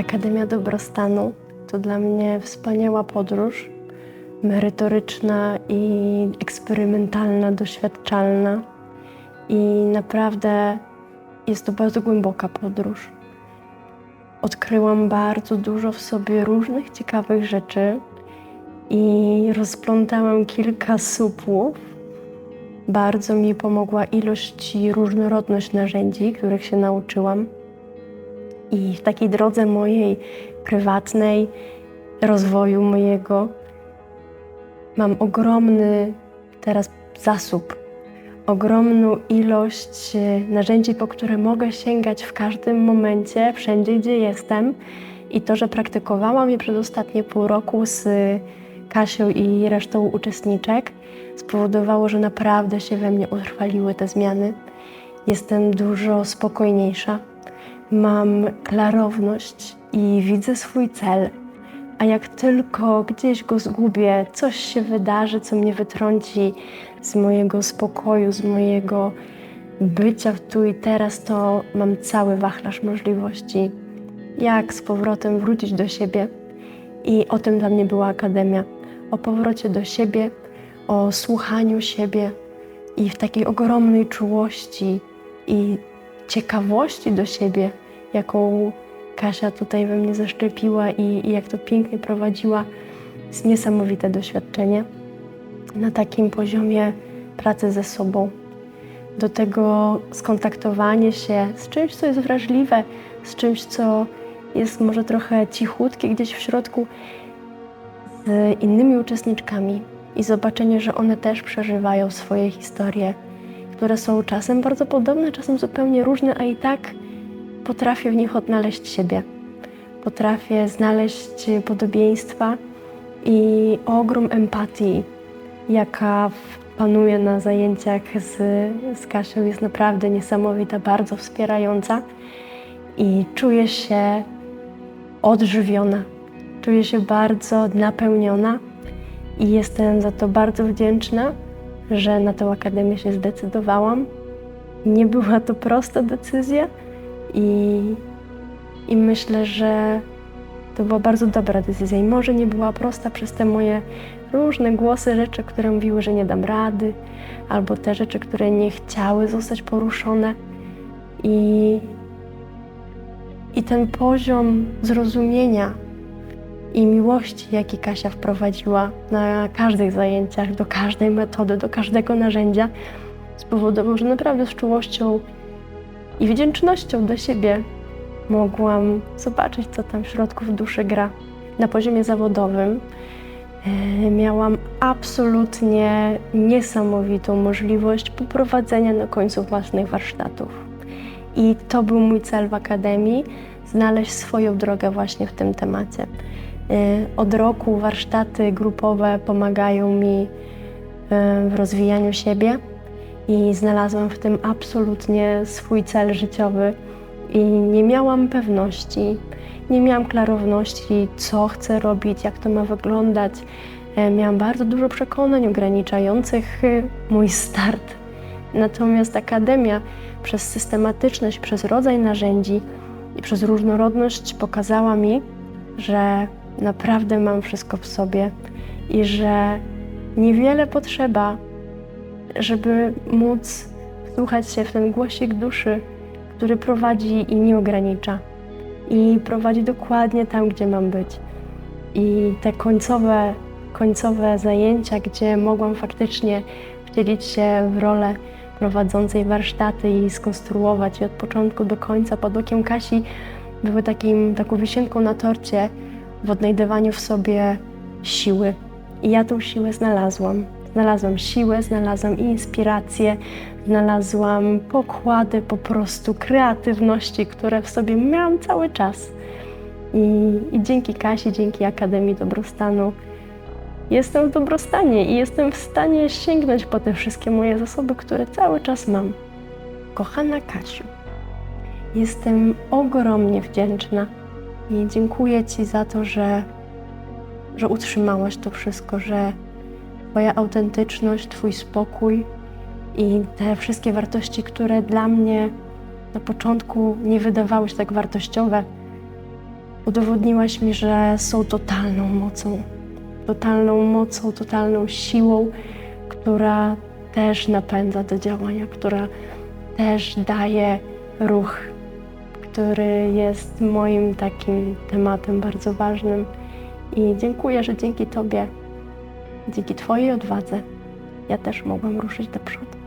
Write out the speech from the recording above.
Akademia Dobrostanu to dla mnie wspaniała podróż, merytoryczna i eksperymentalna, doświadczalna. I naprawdę jest to bardzo głęboka podróż. Odkryłam bardzo dużo w sobie różnych ciekawych rzeczy i rozplątałam kilka supłów. Bardzo mi pomogła ilość i różnorodność narzędzi, których się nauczyłam. I w takiej drodze mojej prywatnej, rozwoju mojego, mam ogromny teraz zasób, ogromną ilość e, narzędzi, po które mogę sięgać w każdym momencie, wszędzie, gdzie jestem. I to, że praktykowałam je przez ostatnie pół roku z Kasią i resztą uczestniczek, spowodowało, że naprawdę się we mnie utrwaliły te zmiany. Jestem dużo spokojniejsza, mam klarowność i widzę swój cel. A jak tylko gdzieś go zgubię, coś się wydarzy, co mnie wytrąci z mojego spokoju, z mojego bycia tu i teraz, to mam cały wachlarz możliwości, jak z powrotem wrócić do siebie. I o tym dla mnie była Akademia. O powrocie do siebie, o słuchaniu siebie i w takiej ogromnej czułości i ciekawości do siebie, jaką Kasia tutaj we mnie zaszczepiła i, i jak to pięknie prowadziła, jest niesamowite doświadczenie na takim poziomie pracy ze sobą. Do tego skontaktowanie się z czymś, co jest wrażliwe, z czymś, co jest może trochę cichutkie gdzieś w środku, z innymi uczestniczkami i zobaczenie, że one też przeżywają swoje historie, które są czasem bardzo podobne, czasem zupełnie różne, a i tak potrafię w nich odnaleźć siebie. Potrafię znaleźć podobieństwa i ogrom empatii, jaka panuje na zajęciach z, z Kasią, jest naprawdę niesamowita, bardzo wspierająca i czuję się odżywiona, czuję się bardzo napełniona i jestem za to bardzo wdzięczna, że na tę akademię się zdecydowałam. Nie była to prosta decyzja i, i myślę, że to była bardzo dobra decyzja. I może nie była prosta przez te moje różne głosy, rzeczy, które mówiły, że nie dam rady, albo te rzeczy, które nie chciały zostać poruszone. I, i ten poziom zrozumienia i miłości, jaki Kasia wprowadziła na każdych zajęciach, do każdej metody, do każdego narzędzia, spowodował, że naprawdę z czułością i wdzięcznością do siebie mogłam zobaczyć, co tam w środku w duszy gra. Na poziomie zawodowym e, miałam absolutnie niesamowitą możliwość poprowadzenia na końcu własnych warsztatów. I to był mój cel w Akademii znaleźć swoją drogę właśnie w tym temacie. Y, od roku warsztaty grupowe pomagają mi y, w rozwijaniu siebie i znalazłam w tym absolutnie swój cel życiowy i nie miałam pewności, nie miałam klarowności, co chcę robić, jak to ma wyglądać. E, miałam bardzo dużo przekonań ograniczających y, mój start. Natomiast Akademia przez systematyczność, przez rodzaj narzędzi i przez różnorodność pokazała mi, że naprawdę mam wszystko w sobie i że niewiele potrzeba, żeby móc słuchać się w ten głosik duszy, który prowadzi i nie ogranicza. I prowadzi dokładnie tam, gdzie mam być. I te końcowe, końcowe zajęcia, gdzie mogłam faktycznie wcielić się w rolę prowadzącej warsztaty i skonstruować od początku do końca pod okiem Kasi, były takim, taką wisienką na torcie, w odnajdywaniu w sobie siły. I ja tą siłę znalazłam. Znalazłam siłę, znalazłam inspirację, znalazłam pokłady po prostu kreatywności, które w sobie miałam cały czas. I, I, dzięki Kasi, dzięki Akademii Dobrostanu jestem w dobrostanie i jestem w stanie sięgnąć po te wszystkie moje zasoby, które cały czas mam. Kochana Kasiu, jestem ogromnie wdzięczna i dziękuję Ci za to, że, że utrzymałaś to wszystko, że Twoja autentyczność, Twój spokój i te wszystkie wartości, które dla mnie na początku nie wydawały się tak wartościowe, Udowodniłaś mi, że są totalną mocą, totalną mocą, totalną siłą, która też napędza do działania, która też daje ruch, który jest moim takim tematem bardzo ważnym. I dziękuję, że dzięki Tobie, dzięki Twojej odwadze, ja też mogłam ruszyć do przodu.